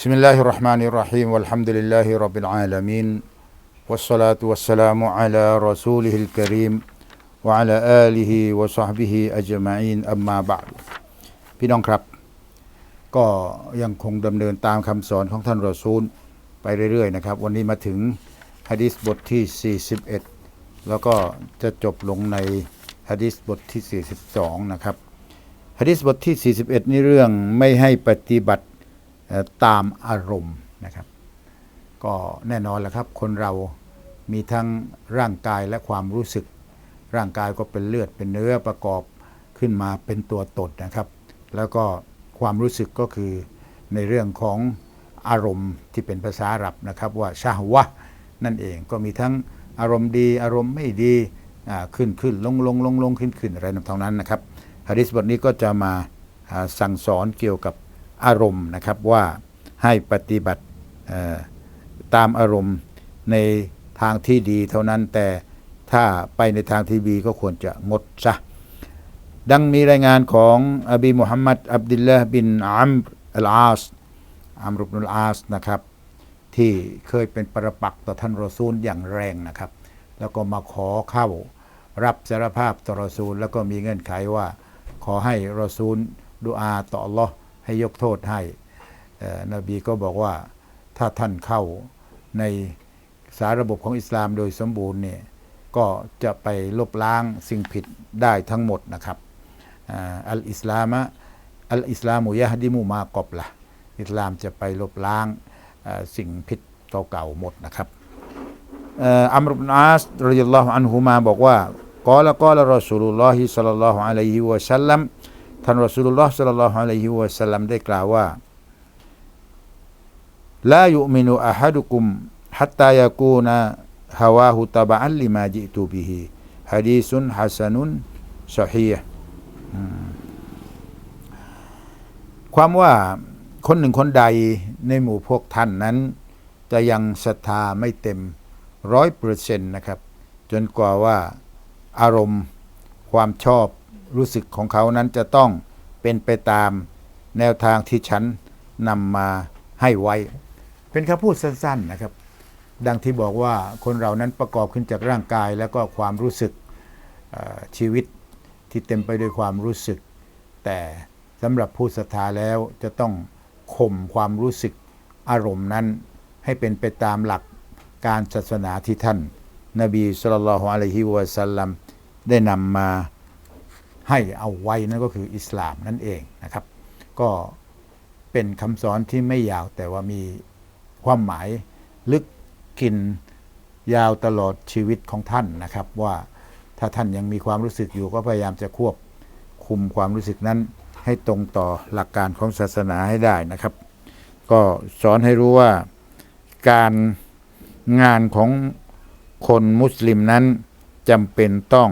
بسم الله الرحمن الرحيم والحمد لله رب العالمين والصلاة والسلام على رسوله الكريم وعلى آله وصحبه أجمعين أما بعد พี่น้องครับ ก็ยังคงดำเนินตามคำสอนของท่านรอซูลไปเรื่อยๆนะครับ วันนี้มาถึงฮะดิษบทที่ 41 แล้วก็จะจบลงในฮะดิษบทที่ 42 นะครับฮะดิษบทที่ 41 นี่เรื่องไม่ให้ปฏิบัติเอ่อ ตามอารมณ์นะครับ ก็แน่นอนแหละครับ คนเรามีทั้งร่างกายและความรู้สึก ร่างกายก็เป็นเลือดเป็นเนื้อประกอบขึ้นมาเป็นตัวตนนะครับ แล้วก็ความรู้สึกก็คือในเรื่องของอารมณ์ที่เป็นภาษาอาหรับนะครับว่าชาวะนั่นเองก็มีทั้งอารมณ์ดีอารมณ์ไม่ดีขึ้นขึ้นลงลงลงลงขึ้นขึ้นอะไรทำนองนั้นนะครับฮะดิษบทนี้ก็จะมาสั่งสอนเกี่ยวกับ อารมณ์นะครับว่าให้ปฏิบัติตามอารมณ์ในทางที่ดีเท่านั้นแต่ถ้าไปในทางที่ดีก็ควรจะงดซะดังมีรายงานของอบีมุฮัมมัดอับดุลลาห์บินอัมรอัลอาสอัมรุบนุลอาสนะครับที่เคยเป็นประปักต่อท่านรอซูลอย่างแรงนะครับ แล้วก็มาขอเข้ารับสารภาพต่อรอซูล แล้วก็มีเงื่อนไขว่า ขอให้รอซูลดุอาต่ออัลลอฮ์ ให้ยกโทษให้นบีก็บอกว่าถ้าท่านเข้าในสารระบบของอิสลามโดยสมบูรณ์เนี่ยก็จะไปลบล้างสิ่งผิดได้ทั้งหมดนะครับอัลอิสลามะอัลอิสลามุยะฮดิมุมากอบละอิสลามจะไปลบล้างสิ่งผิดเก่าๆหมดนะครับอัมรุบนอาสรดิยัลลอฮุอันฮุมาบอกว่ากอละกอละรอสูลุลลอฮิสัลลัลลอฮุอะลัยฮิวะสัลลัม ท่านรอสูลุลลอฮ์สัลลัลลอฮุอะลัยฮิวะสัลลัมได้กล่าวว่าลายุมินุอะฮัดุกุมฮัตตายากูนะฮาวาฮุตบะอัลลิมาจิตุบิฮิฮะดีซุนฮัสนุนซอฮีฮ์ความว่าคนหนึ่งคนใดในหมู่พวกท่านนั้น จะยังศรัทธาไม่เต็มร้อยเปอร์เซ็นต์นะครับ จนกว่าว่าอารมณ์ความชอบ รู้สึกของเขานั้นจะต้องเป็นไปตามแนวทางที่ฉันนำมาให้ไว้ เป็นคำพูดสั้นๆนะครับ ดังที่บอกว่าคนเรานั้นประกอบขึ้นจากร่างกาย แล้วก็ความรู้สึกชีวิตที่เต็มไปด้วยความรู้สึก แต่สำหรับผู้ศรัทธาแล้วจะต้องข่มความรู้สึกอารมณ์นั้น ให้เป็นไปตามหลักการศาสนาที่ท่าน นบีสุลต่านละฮ์อะลัยฮิวะสัลลัมได้นำมา ให้เอาไว้นั่นก็คืออิสลามนั่นเองนะครับ ก็เป็นคำสอนที่ไม่ยาวแต่ว่ามีความหมายลึกกินยาวตลอดชีวิตของท่านนะครับ ว่าถ้าท่านยังมีความรู้สึกอยู่ก็พยายามจะควบคุมความรู้สึกนั้นให้ตรงต่อหลักการของศาสนาให้ได้นะครับ ก็สอนให้รู้ว่าการงานของคนมุสลิมนั้นจำเป็นต้อง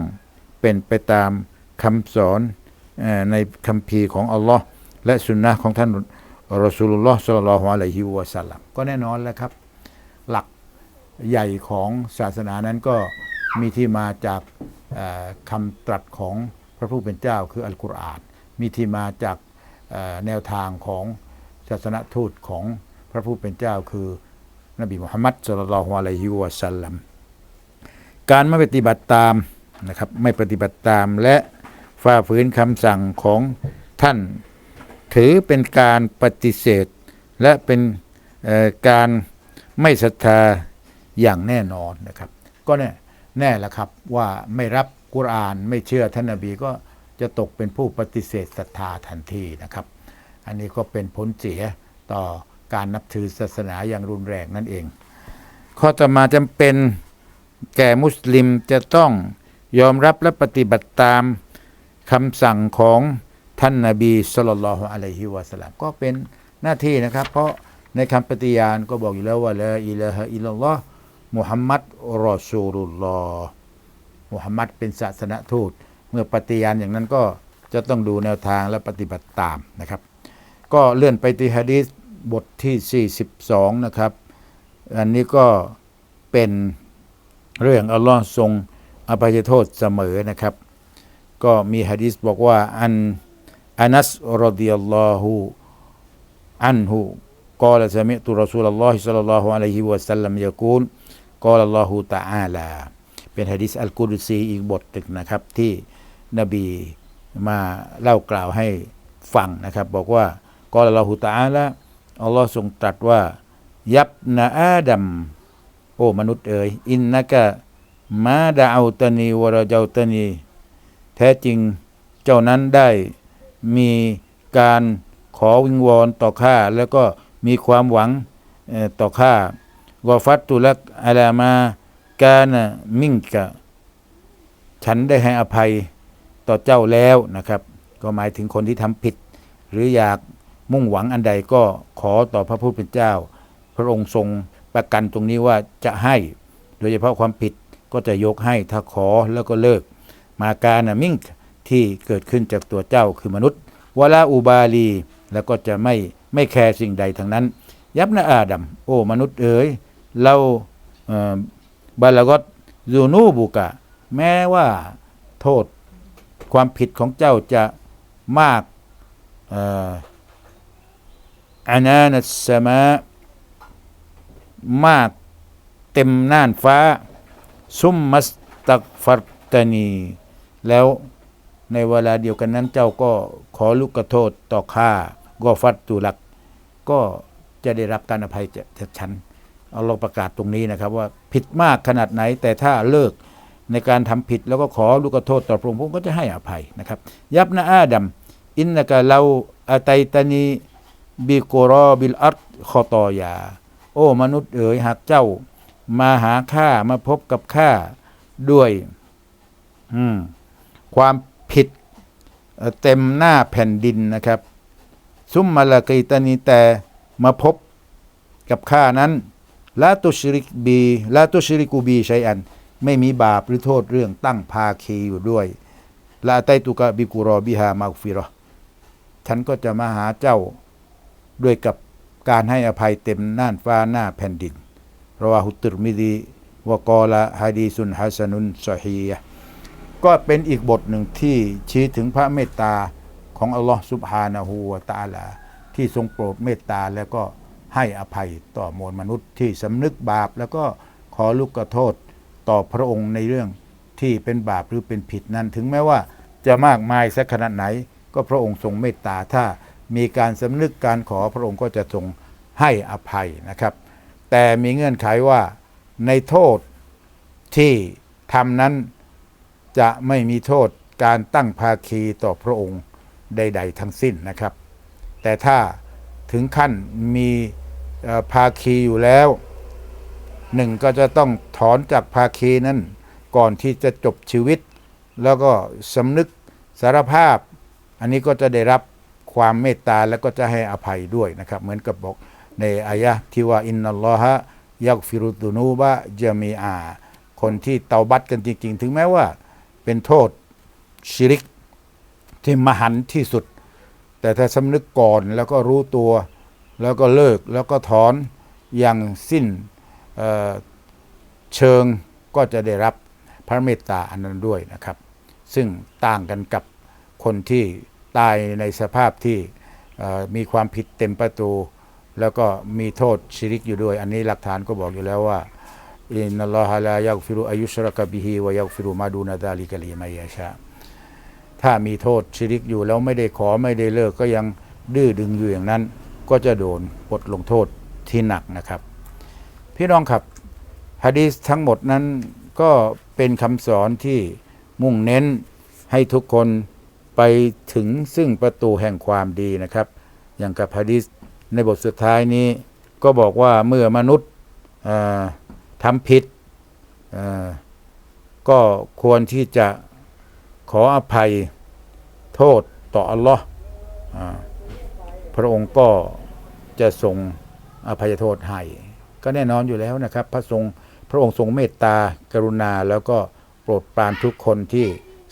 เป็นไปตาม คำสอนในคัมภีร์ของอัลลอฮ์และสุนนะของท่านรอสูลุลลอฮ์สัลลัลฮุอะลัยฮิวะสัลลัมก็แน่นอนแล้วครับ หลักใหญ่ของศาสนานั้นก็มีที่มาจากคำตรัสของพระผู้เป็นเจ้าคืออัลกุรอาน มีที่มาจากแนวทางของศาสนทูตของพระผู้เป็นเจ้าคือนบีมุฮัมมัดสุลลัลฮุอะลัยฮิวะสัลลัม การไม่ปฏิบัติตามนะครับไม่ปฏิบัติตามและ ฝ่าฝืนคำสั่งของท่าน ถือเป็นการปฏิเสธ และเป็นการไม่ศรัทธาอย่างแน่นอนนะครับ ก็แน่แน่ละครับว่าไม่รับกุรอานไม่เชื่อท่านนบีก็จะตกเป็นผู้ปฏิเสธศรัทธาทันทีนะครับ อันนี้ก็เป็นผลเสียต่อการนับถือศาสนาอย่างรุนแรงนั่นเอง ข้อต่อมาจำเป็นแก่มุสลิมจะต้องยอมรับและปฏิบัติตาม คำสั่งของท่านนาบีสุลต่านละฮ์อะลัยฮิวะสลลัมก็เป็นหน้าที่นะครับ เพราะในคำปฏิญาณก็บอกอยู่แล้วว่าละอิลาฮะอิลลอฮ์มุฮัมมัดรอซูลุลลอฮ์มุฮัมมัดเป็นศาสนทูต เมื่อปฏิญาณอย่างนั้นก็จะต้องดูแนวทางและปฏิบัติตามนะครับ ก็เลื่อนไปที่ฮะดีษบทที่ 42 นะครับ อันนี้ก็เป็นเรื่องอัลลอฮ์ทรงอภัยโทษเสมอนะครับ ก็มีฮะดิษบอกว่าอันอานัสรดิยัลลอฮุอันหุกล่าวสมิตุรสูลลอฮิสัลลัลลอฮุอะลัยฮิวะสัลลัมยะกูลกล่าวลลอฮุตะอาลาเป็นฮะดิษอัลกุดซีอีกบทหนึ่งนะครับที่นบีมาเล่ากล่าวให้ฟังนะครับ บอกว่ากล่าวลลอฮุตะอาลาอัลลอฮ์ทรงตรัสว่า ยับนาอาดัมโอ้มนุษย์เอ๋ยอินนักะมาดาอาตนีวะราเจ้าตนี ท้จริงเจ้านั้นได้มีการขอวิงวอนต่อข้าแล้วก็มีความหวังต่อข้ากอฟัตตุลักอาลามากานะมิ่งกะ ฉันได้ให้อภัยต่อเจ้าแล้วนะครับ ก็หมายถึงคนที่ทำผิด หรืออยากมุ่งหวังอันใดก็ขอต่อพระผู้เป็นเจ้า พระองค์ทรงประกันตรงนี้ว่าจะให้ โดยเฉพาะความผิดก็จะยกให้ถ้าขอแล้วก็เลิก มาการนะมิ่งที่เกิดขึ้นจากตัวเจ้าคือมนุษย์วลาอุบาลี แล้วก็จะไม่ไม่แคร์สิ่งใดทั้งนั้น ยับนะอาดัมโอ้มนุษย์เอ๋ยเราเบาลกตยูนูบุกะ แม้ว่าโทษความผิดของเจ้าจะมากอานานัสมามากเต็มน่านฟ้า ซุมมัสตักฟัรตานี แล้วในเวลาเดียวกันนั้นเจ้าก็ขอลูกกระโทษต่อข้ากอฟัตตุลัก ก็จะได้รับการอภัยจากฉันเอาเราประกาศตรงนี้นะครับว่าผิดมากขนาดไหน แต่ถ้าเลิกในการทำผิดแล้วก็ขอลูกโทษต่อพระองค์พระองค์ก็จะให้อภัยนะครับ ยับนะอาดัมอินนกะเราอาตัยตานีบิโกรอบิลอัตคอตอยา โอ้มนุษย์เอ๋ยหากเจ้า มาหาข้ามาพบกับข้าด้วย อืม ความผิดเต็มหน้าแผ่นดินนะครับ ซุมมาลากีตานีแต่มาพบกับข้านั้นละตุชริกบีละตุชริกูบีชัยอัน ไม่มีบาปหรือโทษเรื่องตั้งภาคีอยู่ด้วยละไตตุกะบิกุรอบิฮามาฟิรอฉันก็จะมาหาเจ้าด้วยกับการให้อภัยเต็มน่านฟ้าหน้าแผ่นดินราวาหุตรมิดีวกอละฮะดีสุนฮัสนุนซอฮียะ ก็เป็นอีกบทหนึ่งที่ชี้ถึงพระเมตตาของอัลลอฮ์ซุบฮานะฮูวตะอาลา ที่ทรงโปรดเมตตาแล้วก็ให้อภัยต่อมวลมนุษย์ที่สำนึกบาป แล้วก็ขอลูกกระโทษต่อพระองค์ในเรื่องที่เป็นบาปหรือเป็นผิดนั้น ถึงแม้ว่าจะมากมายสักขนาดไหน ก็พระองค์ทรงเมตตาถ้ามีการสำนึกการขอพระองค์ก็จะทรงให้อภัยนะครับ แต่มีเงื่อนไขว่าในโทษที่ทำนั้น จะไม่มีโทษการตั้งภาคีต่อพระองค์ใด ๆ ทั้งสิ้นนะครับ แต่ถ้าถึงขั้นมีภาคีอยู่แล้วหนึ่งก็จะต้องถอนจากภาคีนั้นก่อนที่จะจบชีวิต แล้วก็สำนึกสารภาพ อันนี้ก็จะได้รับความเมตตาแล้วก็จะให้อภัยด้วยนะครับ เหมือนกับบอกในอายะที่ว่าอินนัลลอฮะยักฟิรุตุนูบะจามีอา คนที่เตาบัตกันจริง ๆ ถึงแม้ว่า เป็นโทษชิริกที่มหันต์ที่สุด แต่ถ้าสำนึกก่อนแล้วก็รู้ตัว แล้วก็เลิกแล้วก็ถอนอย่างสิ้นเเชิงก็จะได้รับพระเมตตาอันนั้นด้วยนะครับ ซึ่งต่างกันกับคนที่ตายในสภาพที่มีความผิดเต็มประตู แล้วก็มีโทษชิริกอยู่ด้วย อันนี้หลักฐานก็บอกอยู่แล้วว่า อินนัลลอฮะลายักฟิรุอายุชรกะบิฮิวะยักฟิรุมาดูนาดาลิกะลีมายาชาถ้ามีโทษชิริกอยู่แล้วไม่ได้ขอไม่ได้เลิกก็ยังดื้อดึงอยู่อย่างนั้น ก็จะโดนบทลงโทษที่หนักนะครับ พี่น้องครับฮะดีษทั้งหมดนั้นก็เป็นคำสอนที่มุ่งเน้นให้ทุกคนไปถึงซึ่งประตูแห่งความดีนะครับ อย่างกับฮะดีษในบทสุดท้ายนี้ก็บอกว่าเมื่อมนุษย์อ่อ ทำผิดก็ควรที่จะขออภัยโทษต่ออัลลอฮ์พระองค์ก็จะทรงอภัยโทษให้ก็แน่นอนอยู่แล้วนะครับ พระทรงพระองค์ทรงเมตตากรุณาแล้วก็โปรดปรานทุกคนที่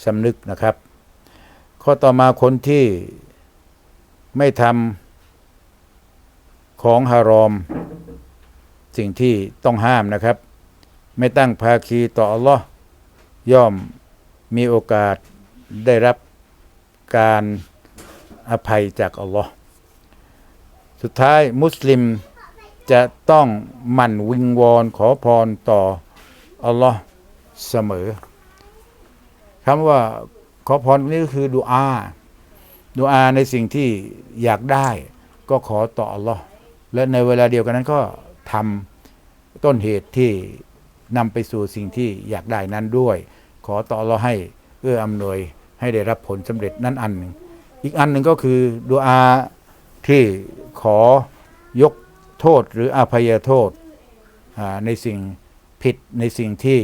สำนึกนะครับ ข้อต่อมาคนที่ไม่ทำของฮารอม สิ่งที่ต้องห้ามนะครับ ไม่ตั้งภาคีต่ออัลลอฮ์ย่อมมีโอกาสได้รับการอภัยจากอัลลอฮ์สุดท้ายมุสลิมจะต้องหมั่นวิงวอนขอพรต่ออัลลอฮ์เสมอคำว่าขอพรนี้ก็คือดุอาดุอาในสิ่งที่อยากได้ ก็ขอต่ออัลลอฮ์และในเวลาเดียวกันนั้นก็ ทำต้นเหตุที่นำไปสู่สิ่งที่อยากได้นั้นด้วย ขอต่ออัลลอให้เอื้ออำนวยให้ได้รับผลสำเร็จนั้นอันหนึ่งอีกอันหนึ่งก็คือดุอาที่ขอยกโทษหรืออภัยโทษในสิ่งผิดในสิ่งที่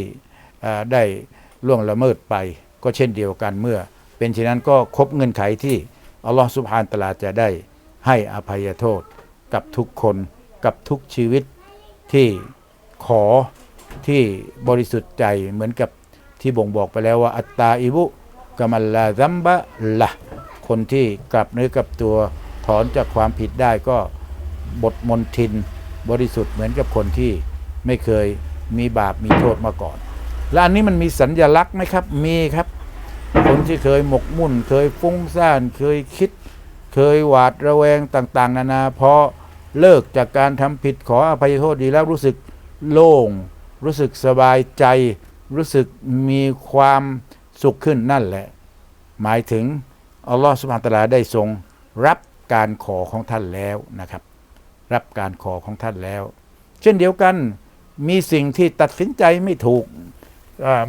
ได้ล่วงละเมิดไป ก็เช่นเดียวกันเมื่อ เป็นเช่นนั้นก็ครบเงื่อนไขที่อัลลอฮฺสุบฮานตลาจะได้ให้อภัยโทษกับทุกคนกับทุกชีวิต ที่ขอที่บริสุทธิ์ใจเหมือนกับที่บ่งบอกไปแล้วว่า อัตตาอิบุกามัลลาซัมบะละคนที่กลับเนื้อกลับตัวถอนจากความผิดได้ก็บทมนทินบริสุทธิ์เหมือนกับคนที่ไม่เคยมีบาปมีโทษมาก่อน และอันนี้มันมีสัญญลักษณ์ไหมครับ มีครับ คนที่เคยหมกมุ่น เคยฟุ้งซ่าน เคยคิด เคยหวาดระแวงต่าง ๆ นานาพอ เลิกจากการทำผิดขออภัยโทษดีแล้วรู้สึกโล่ง รู้สึกสบายใจ รู้สึกมีความสุขขึ้นนั่นแหละ หมายถึงอัลลอฮฺสุบฮานตะอาลาได้ทรงรับการขอของท่านแล้วนะครับ รับการขอของท่านแล้ว เช่นเดียวกันมีสิ่งที่ตัดสินใจไม่ถูก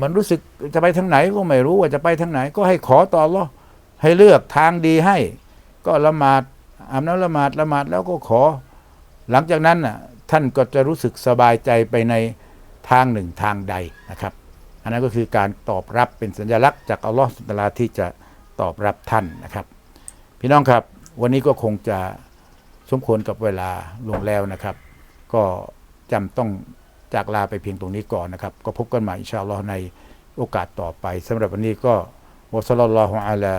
มันรู้สึกจะไปทางไหนก็ไม่รู้ว่าจะไปทางไหน ก็ให้ขอต่ออัลอให้เลือกทางดีให้ ก็ละหมาดอาบน้ำละหมาดละหมาดแล้วก็ขอ หลังจากนั้นน่ะท่านก็จะรู้สึกสบายใจไปในทางหนึ่งทางใดนะครับ อันนั้นก็คือการตอบรับเป็นสัญลักษณ์จากอัลลอฮ์สุบฮานะฮูวะตาลาที่จะตอบรับท่านนะครับ พี่น้องครับวันนี้ก็คงจะสมควรกับเวลาลงแล้วนะครับ ก็จำต้องจากลาไปเพียงตรงนี้ก่อนนะครับ ก็พบกันใหม่อินชาอัลลอฮ์ในโอกาสต่อไปสำหรับวันนี้ก็วะซัลลัลลอฮุอะลา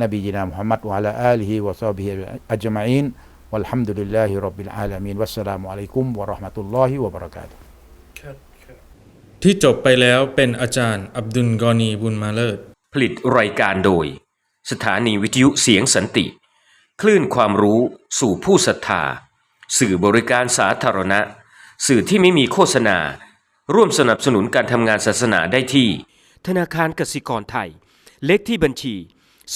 นบีจินามุฮัมมัดวะอะลาอาลิฮิวะซอบิฮิอัจมาอิน วัลฮัมดุลิลลาฮิร็อบบิลอาลามีนวัสสลามุอะลัยกุมวะเราะห์มะตุลลอฮิวะบะเราะกาตุฮ์ที่จบไปแล้วเป็นอาจารย์อับดุลกอนีบุญมาเลิศผลิตรายการโดย สถานีวิทยุเสียงสันติ คลื่นความรู้สู่ผู้ศรัทธา สื่อบริการสาธารณะ สื่อที่ไม่มีโฆษณา ร่วมสนับสนุนการทำงานศาสนาได้ที่ ธนาคารกสิกรไทย เลขที่บัญชี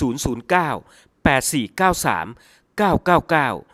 009 8493 999